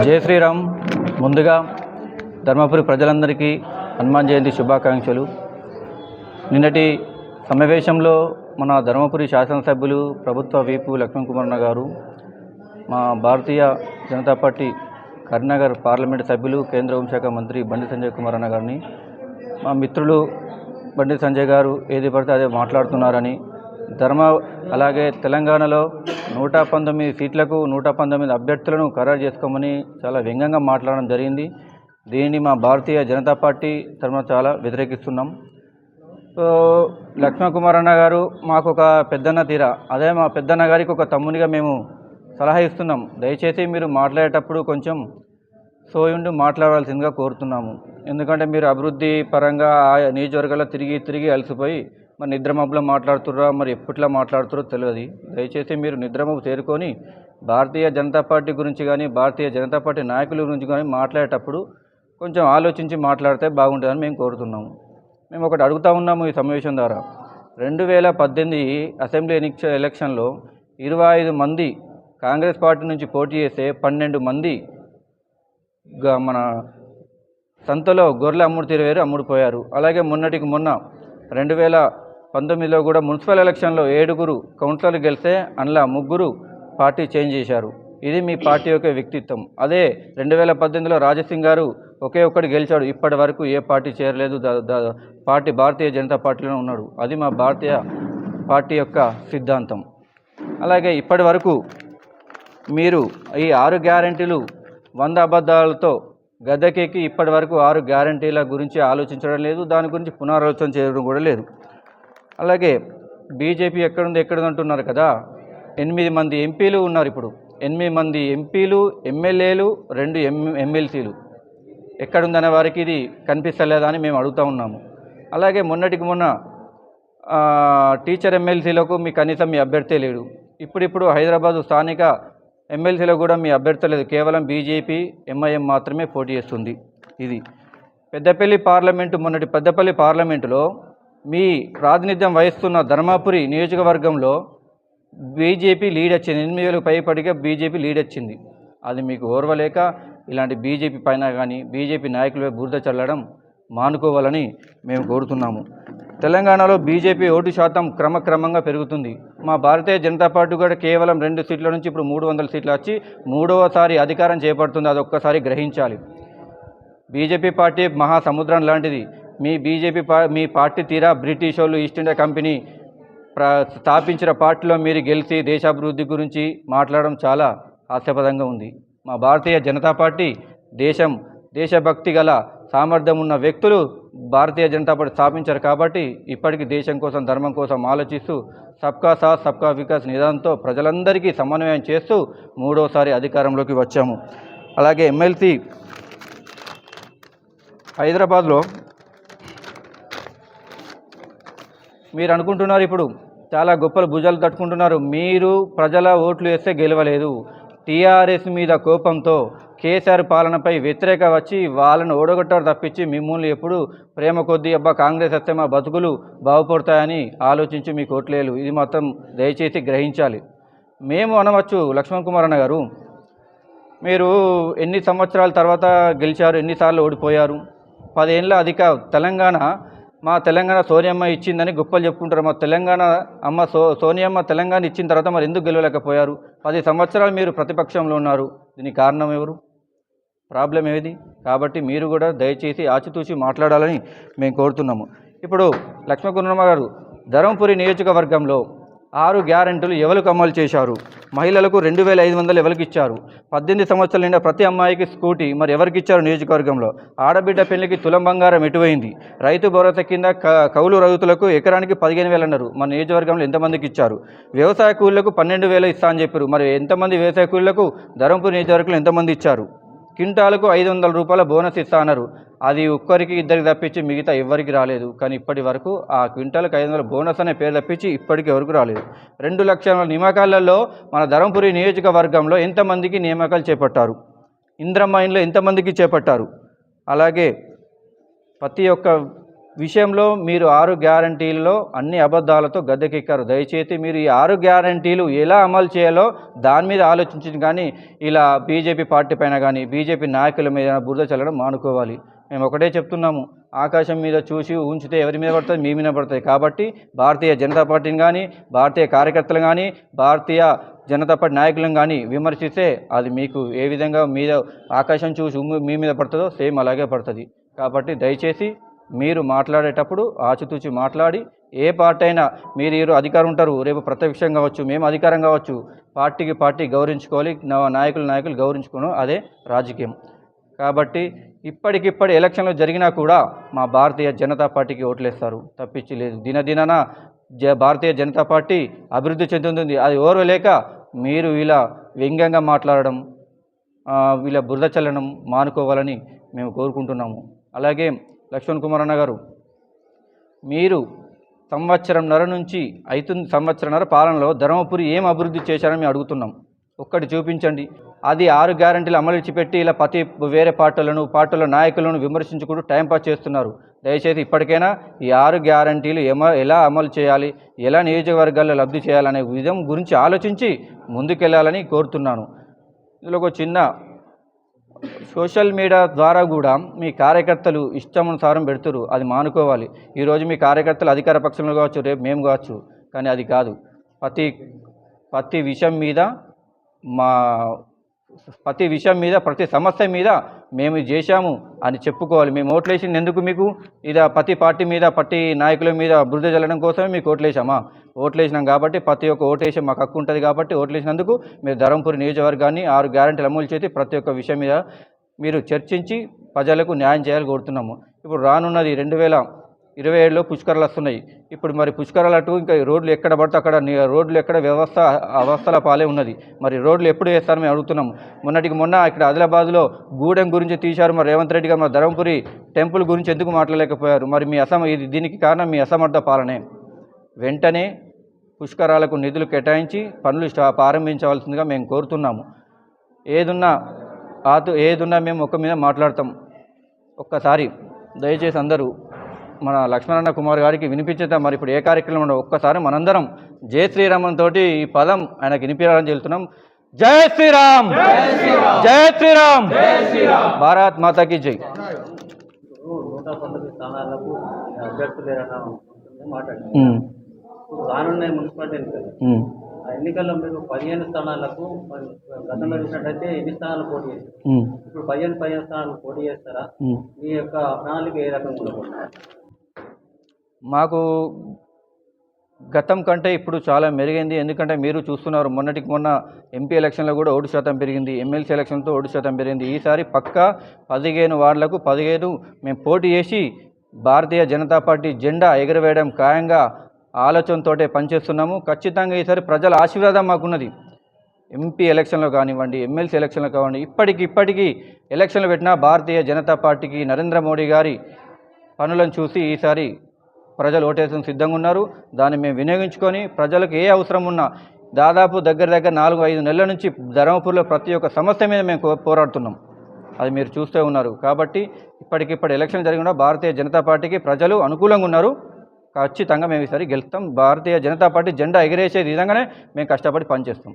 జయ శ్రీరామ్. ముందుగా ధర్మపురి ప్రజలందరికీ హనుమాన్ జయంతి శుభాకాంక్షలు. నిన్నటి సమావేశంలో మన ధర్మపురి శాసనసభ్యులు ప్రభుత్వ వీపు లక్ష్మీకుమారన్న గారు మా భారతీయ జనతా పార్టీ కరీంనగర్ పార్లమెంటు సభ్యులు కేంద్ర హోంశాఖ మంత్రి బండి సంజయ్ కుమార్ అన్న గారిని మా మిత్రులు బండి సంజయ్ గారు ఏది పడితే అదే మాట్లాడుతున్నారని ధర్మ అలాగే తెలంగాణలో నూట పంతొమ్మిది సీట్లకు నూట పంతొమ్మిది అభ్యర్థులను ఖరారు చేసుకోమని చాలా వ్యంగ్యంగా మాట్లాడడం జరిగింది. దీన్ని మా భారతీయ జనతా పార్టీ తరఫున చాలా వ్యతిరేకిస్తున్నాం. సో లక్ష్మణ్ అన్న గారు మాకు ఒక పెద్దన్న తీరా. అదే మా పెద్దన్న గారికి ఒక తమ్మునిగా మేము సలహా ఇస్తున్నాం. దయచేసి మీరు మాట్లాడేటప్పుడు కొంచెం సోయుండి మాట్లాడాల్సిందిగా కోరుతున్నాము. ఎందుకంటే మీరు అభివృద్ధి పరంగా ఆ నియోజకవర్గాల్లో తిరిగి తిరిగి అలసిపోయి మరి నిద్రమబ్బులో మాట్లాడుతుర్రా మరి ఎప్పట్లా మాట్లాడుతురో తెలియదు దయచేసి మీరు నిద్రమబ్బు చేరుకొని భారతీయ జనతా పార్టీ గురించి కానీ భారతీయ జనతా పార్టీ నాయకుల గురించి కానీ మాట్లాడేటప్పుడు కొంచెం ఆలోచించి మాట్లాడితే బాగుంటుందని మేము కోరుతున్నాము. మేము ఒకటి అడుగుతా ఉన్నాము ఈ సమావేశం ద్వారా. రెండు వేల పద్దెనిమిది అసెంబ్లీ ఎనిక్ష ఎలక్షన్లో ఇరవై ఐదు మంది కాంగ్రెస్ పార్టీ నుంచి పోటీ చేస్తే పన్నెండు మంది మన సంతలో గొర్రెలు అమ్ముడు తీరవేరు అమ్ముడుపోయారు అలాగే మొన్నటికి మొన్న రెండు వేల పంతొమ్మిదిలో కూడా మున్సిపల్ ఎలక్షన్లో ఏడుగురు కౌన్సిలర్లు గెలిస్తే అందులో ముగ్గురు పార్టీ చేంజ్ చేశారు. ఇది మీ పార్టీ యొక్క వ్యక్తిత్వం. అదే రెండు వేల పద్దెనిమిదిలో రాజసింగ్ గారు ఒకే ఒక్కటి గెలిచాడు. ఇప్పటి వరకు ఏ పార్టీ చేరలేదు. పార్టీ భారతీయ జనతా పార్టీలో ఉన్నాడు. అది మా భారతీయ పార్టీ యొక్క సిద్ధాంతం. అలాగే ఇప్పటి వరకు మీరు ఈ ఆరు గ్యారంటీలు వంద అబద్ధాలతో గద్దెకెక్కి ఇప్పటి వరకు ఆరు గ్యారంటీల గురించి ఆలోచించడం లేదు. దాని గురించి పునరాలోచన చేయడం కూడా లేదు. అలాగే బీజేపీ ఎక్కడుంది ఎక్కడుంది అంటున్నారు కదా. ఎనిమిది మంది ఎంపీలు ఉన్నారు ఇప్పుడు. ఎనిమిది మంది ఎంపీలు ఎమ్మెల్యేలు రెండు ఎం ఎమ్మెల్సీలు. ఎక్కడుందనే వారికి ఇది కనిపిస్తలేదా అని మేము అడుగుతూ ఉన్నాము. అలాగే మొన్నటికి మొన్న టీచర్ ఎమ్మెల్సీలకు మీ కనీసం మీ అభ్యర్థి లేడు. ఇప్పుడిప్పుడు హైదరాబాదు స్థానిక ఎమ్మెల్సీలో కూడా మీ అభ్యర్థి లేదు. కేవలం బీజేపీ ఎంఐఎం మాత్రమే పోటీ చేస్తుంది. ఇది పెద్దపల్లి పార్లమెంటు మొన్నటి పెద్దపల్లి పార్లమెంటులో మీ ప్రాతినిధ్యం వహిస్తున్న ధర్మాపురి నియోజకవర్గంలో బీజేపీ లీడ్ వచ్చింది. ఎనిమిది వేలకు పైపడిగా బీజేపీ లీడ్ వచ్చింది. అది మీకు ఓర్వలేక ఇలాంటి బీజేపీ పైన కానీ బీజేపీ నాయకులపై బురద చల్లడం మానుకోవాలని మేము కోరుతున్నాము. తెలంగాణలో బీజేపీ ఓటు శాతం క్రమక్రమంగా పెరుగుతుంది. మా భారతీయ జనతా పార్టీ కూడా కేవలం రెండు సీట్ల నుంచి ఇప్పుడు మూడు వందల సీట్లు వచ్చి మూడవసారి అధికారం చేపడుతుంది. అది ఒక్కసారి గ్రహించాలి. బీజేపీ పార్టీ మహాసముద్రం లాంటిది. మీ బీజేపీ పా మీ పార్టీ తీరా బ్రిటిష్ వాళ్ళు ఈస్ట్ ఇండియా కంపెనీ ప్ర స్థాపించిన పార్టీలో మీరు గెలిచి దేశాభివృద్ధి గురించి మాట్లాడడం చాలా హాస్యపదంగా ఉంది. మా భారతీయ జనతా పార్టీ దేశం దేశభక్తి గల సామర్థ్యం ఉన్న వ్యక్తులు భారతీయ జనతా పార్టీ స్థాపించారు కాబట్టి ఇప్పటికీ దేశం కోసం ధర్మం కోసం ఆలోచిస్తూ సబ్కా సాత్ సబ్కా వికాస్ నిదానంతో ప్రజలందరికీ సమన్వయం చేస్తూ మూడోసారి అధికారంలోకి వచ్చాము. అలాగే ఎమ్మెల్సీ హైదరాబాద్లో మీరు అనుకుంటున్నారు ఇప్పుడు. చాలా గొప్పలు భుజాలు తట్టుకుంటున్నారు. మీరు ప్రజల ఓట్లు వేస్తే గెలవలేదు. టీఆర్ఎస్ మీద కోపంతో కేసీఆర్ పాలనపై వ్యతిరేక వచ్చి వాళ్ళని ఓడగొట్టారు తప్పించి మిమ్మల్ని ఎప్పుడు ప్రేమ కొద్దీ అబ్బా కాంగ్రెస్ వస్తే మా బతుకులు బాగుపడతాయని ఆలోచించి మీకు ఓట్లేలు ఇది మొత్తం దయచేసి గ్రహించాలి. మేము అనవచ్చు లక్ష్మణ్ కుమార్ అన్న గారు మీరు ఎన్ని సంవత్సరాల తర్వాత గెలిచారు? ఎన్నిసార్లు ఓడిపోయారు? పదేళ్ళ అధిక తెలంగాణ మా తెలంగాణ సోనియమ్మ ఇచ్చిందని గొప్పలు చెప్పుకుంటారు. మా తెలంగాణ అమ్మ సో సోనియమ్మ తెలంగాణ ఇచ్చిన తర్వాత మరి ఎందుకు గెలవలేకపోయారు? పది సంవత్సరాలు మీరు ప్రతిపక్షంలో ఉన్నారు. దీనికి కారణం ఎవరు? ప్రాబ్లం ఏది? కాబట్టి మీరు కూడా దయచేసి ఆచితూచి మాట్లాడాలని మేము కోరుతున్నాము. ఇప్పుడు లక్ష్మీకుర్రమ్మ గారు ధర్మపురి నియోజకవర్గంలో ఆరు గ్యారెంటీలు ఎవరికి అమలు చేశారు? మహిళలకు రెండు వేల ఐదు వందలు ఎవరికి ఇచ్చారు? పద్దెనిమిది సంవత్సరాల నిండా ప్రతి అమ్మాయికి స్కూటీ మరి ఎవరికి ఇచ్చారు నియోజకవర్గంలో? ఆడబిడ్డ పెళ్ళికి తులం బంగారం ఎటువైంది? రైతు భరోసా కింద క- కౌలు రైతులకు ఎకరానికి పదిహేను వేలు అన్నారు. మన నియోజకవర్గంలో ఎంతమందికి ఇచ్చారు? వ్యవసాయ కూలీలకు పన్నెండు వేలు ఇస్తా అని చెప్పారు. మరి ఎంతమంది వ్యవసాయ కూలీలకు? ధర్మపూర్ నియోజకవర్గంలో ఎంతమంది ఇచ్చారు? క్వింటాలకు ఐదు వందల రూపాయల బోనస్ ఇస్తా అన్నారు. అది ఒక్కరికి ఇద్దరికి తప్పించి మిగతా ఎవరికి రాలేదు. కానీ ఇప్పటి వరకు ఆ క్వింటాలకు ఐదు వందల బోనస్ అనే పేరు తప్పించి ఇప్పటికి ఎవరికి రాలేదు. రెండు లక్షల నియామకాలలో మన ధర్మపురి నియోజకవర్గంలో ఎంతమందికి నియామకాలు చేపట్టారు? ఇంద్రమ్మ ఇంట్లో ఎంతమందికి చేపట్టారు? అలాగే ప్రతి ఒక్క విషయంలో మీరు ఆరు గ్యారంటీలలో అన్ని అబద్ధాలతో గద్దెకెక్కారు. దయచేసి మీరు ఈ ఆరు గ్యారంటీలు ఎలా అమలు చేయాలో దాని మీద ఆలోచించింది కానీ ఇలా బీజేపీ పార్టీ పైన కానీ బీజేపీ నాయకుల మీద బురద చల్లడం మానుకోవాలి. మేము ఒకటే చెప్తున్నాము. ఆకాశం మీద చూసి ఉంచితే ఎవరి మీద పడుతుంది? మీ మీద పడుతుంది. కాబట్టి భారతీయ జనతా పార్టీని కానీ భారతీయ కార్యకర్తలు కానీ భారతీయ జనతా పార్టీ నాయకులను కానీ విమర్శిస్తే అది మీకు ఏ విధంగా మీద ఆకాశం చూసి మీ మీద పడుతుందో సేమ్ అలాగే పడుతుంది. కాబట్టి దయచేసి మీరు మాట్లాడేటప్పుడు ఆచితూచి మాట్లాడి ఏ పార్టీ అయినా మీరు ఈరోజు అధికారం ఉంటారు రేపు ప్రత్యక్షం కావచ్చు మేము అధికారం కావచ్చు పార్టీకి పార్టీ గౌరవించుకోవాలి నా- నాయకులు నాయకులు గౌరవించుకోవడం అదే రాజకీయం. కాబట్టి ఇప్పటికిప్పటి ఎలక్షన్లు జరిగినా కూడా మా భారతీయ జనతా పార్టీకి ఓట్లేస్తారు. తప్పించి లేదు. దినదినన జ భారతీయ జనతా పార్టీ అభివృద్ధి చెందుతుంది. అది ఓర్వలేక మీరు ఇలా వ్యంగ్యంగా మాట్లాడడం వీళ్ళ బురద చల్లడం మానుకోవాలని మేము కోరుకుంటున్నాము. అలాగే లక్ష్మణ్ కుమార్ అన్న గారు మీరు సంవత్సరంన్నర నుంచి అవుతుంది సంవత్సరంన్నర పాలనలో ధర్మపురి ఏం అభివృద్ధి చేశారని మేము అడుగుతున్నాం. ఒక్కటి చూపించండి. అది ఆరు గ్యారంటీలు అమలు పెట్టి ఇలా ప్రతి వేరే పార్టీలను పార్టీల నాయకులను విమర్శించుకుంటూ టైంపాస్ చేస్తున్నారు. దయచేసి ఇప్పటికైనా ఈ ఆరు గ్యారంటీలు ఎమ ఎలా అమలు చేయాలి ఎలా నియోజకవర్గాల్లో లబ్ధి చేయాలనే విధం గురించి ఆలోచించి ముందుకెళ్ళాలని కోరుతున్నాను. ఇందులో ఒక చిన్న సోషల్ మీడియా ద్వారా కూడా మీ కార్యకర్తలు ఇష్టానుసారం పెడుతురు. అది మానుకోవాలి. ఈరోజు మీ కార్యకర్తలు అధికార పక్షంలో కావచ్చు రేపు మేము కావచ్చు కానీ అది కాదు. ప్రతి ప్రతి విషయం మీద మా ప్రతి విషయం మీద ప్రతి సమస్య మీద మేము చేశాము అని చెప్పుకోవాలి. మేము ఓట్లేసింది ఎందుకు మీకు ఇది ప్రతి పార్టీ మీద ప్రతి నాయకుల మీద బురద చల్లడం కోసమే మీకు ఓట్లేసామా ఓట్లేసినాం కాబట్టి ప్రతి ఒక్క ఓటేసి మాకు హక్కు ఉంటుంది కాబట్టి ఓట్లేసినందుకు మీరు ధర్మపురి నియోజకవర్గాన్ని ఆరు గ్యారెంటీలు అమలు చేసి ప్రతి ఒక్క విషయం మీద మీరు చర్చించి ప్రజలకు న్యాయం చేయాలని కోరుతున్నాము. ఇప్పుడు రానున్నది రెండు వేల ఇరవై ఏడులో పుష్కరాలు వస్తున్నాయి. ఇప్పుడు మరి పుష్కరాలు అటు ఇంకా రోడ్లు ఎక్కడ పడితే అక్కడ రోడ్లు ఎక్కడ వ్యవస్థ అవస్థల పాలే ఉన్నది. మరి రోడ్లు ఎప్పుడు వేస్తారని మేము అడుగుతున్నాం. మొన్నటికి మొన్న ఇక్కడ ఆదిలాబాద్లో గూడెం గురించి తీశారు మరి రేవంత్ రెడ్డి గారు మరి ధర్మపురి టెంపుల్ గురించి ఎందుకు మాట్లాడలేకపోయారు? మరి మీ అసమ ఇది దీనికి కారణం మీ అసమర్థ పాలనే. వెంటనే పుష్కరాలకు నిధులు కేటాయించి పనులు ప్రారంభించవలసిందిగా మేము కోరుతున్నాము. ఏదున్నా ఆతు ఏదున్నా మేము ఒక్క మీద మాట్లాడతాం. ఒక్కసారి దయచేసి అందరూ మన లక్ష్మణన్న కుమార్ గారికి వినిపించేద్దాం. మరి ఇప్పుడు ఏ కార్యక్రమం ఉండవు ఒక్కసారి మనందరం జై శ్రీరామన్ తోటి ఈ పదం ఆయనకి వినిపించాలని చెల్తున్నాం జై శ్రీరామ్! జై శ్రీరామ్! భారత్ మాతాకి జై. రానున్న మున్సిపాలిటీ ఎన్నికల్లో మీరు పదిహేను స్థానాలకు గతంలో చూసినట్టయితే ఎన్ని స్థానాలు పోటీ చేస్తారు ఇప్పుడు పదిహేను పదిహేను స్థానాలు పోటీ చేస్తారా. మీ యొక్క ప్రణాళిక ఏ రకంగా మాకు గతం కంటే ఇప్పుడు చాలా మెరుగైంది. ఎందుకంటే మీరు చూస్తున్నారు మొన్నటికి మొన్న ఎంపీ ఎలక్షన్లో కూడా ఓటు శాతం పెరిగింది. ఎమ్మెల్సీ ఎలక్షన్తో ఓటు శాతం పెరిగింది. ఈసారి పక్కా పదిహేను వార్డులకు పదిహేను మేము పోటీ చేసి భారతీయ జనతా పార్టీ జెండా ఎగురవేయడం ఖాయంగా ఆలోచనతోటే పనిచేస్తున్నాము. ఖచ్చితంగా ఈసారి ప్రజల ఆశీర్వాదం మాకున్నది. ఎంపీ ఎలక్షన్లో కానివ్వండి ఎమ్మెల్సీ ఎలక్షన్లో కానివ్వండి ఇప్పటికి ఇప్పటికీ ఎలక్షన్లు పెట్టిన భారతీయ జనతా పార్టీకి నరేంద్ర మోడీ గారి పనులను చూసి ఈసారి ప్రజలు ఓటేసిన సిద్ధంగా ఉన్నారు. దాన్ని మేము వినియోగించుకొని ప్రజలకు ఏ అవసరం ఉన్నా దాదాపు దగ్గర దగ్గర నాలుగు ఐదు నెలల నుంచి ధర్మపూర్లో ప్రతి ఒక్క సమస్య మీద మేము పోరాడుతున్నాం. అది మీరు చూస్తూ ఉన్నారు. కాబట్టి ఇప్పటికిప్పటి ఎలక్షన్ జరిగిన భారతీయ జనతా పార్టీకి ప్రజలు అనుకూలంగా ఉన్నారు. ఖచ్చితంగా మేము ఈసారి గెలుస్తాం. భారతీయ జనతా పార్టీ జెండా ఎగిరేసే విధంగానే మేము కష్టపడి పనిచేస్తాం.